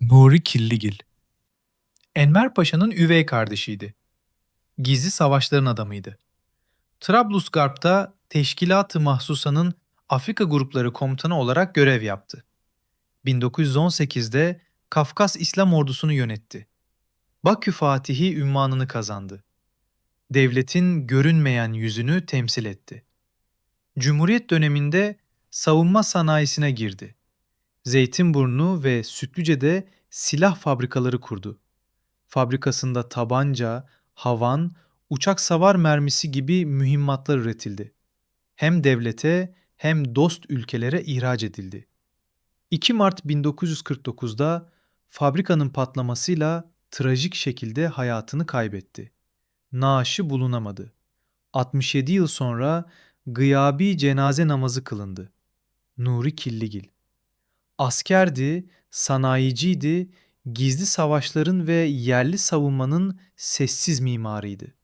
Nuri Killigil Enver Paşa'nın üvey kardeşiydi. Gizli savaşların adamıydı. Trablusgarp'ta Teşkilat-ı Mahsusa'nın Afrika grupları komutanı olarak görev yaptı. 1918'de Kafkas İslam ordusunu yönetti. Bakü Fatihi ünvanını kazandı. Devletin görünmeyen yüzünü temsil etti. Cumhuriyet döneminde savunma sanayisine girdi. Zeytinburnu ve Sütlüce'de silah fabrikaları kurdu. Fabrikasında tabanca, havan, uçak savar mermisi gibi mühimmatlar üretildi. Hem devlete hem dost ülkelere ihraç edildi. 2 Mart 1949'da fabrikanın patlamasıyla trajik şekilde hayatını kaybetti. Naaşı bulunamadı. 67 yıl sonra gıyabi cenaze namazı kılındı. Nuri Killigil Askerdi, sanayiciydi, gizli savaşların ve yerli savunmanın sessiz mimarıydı.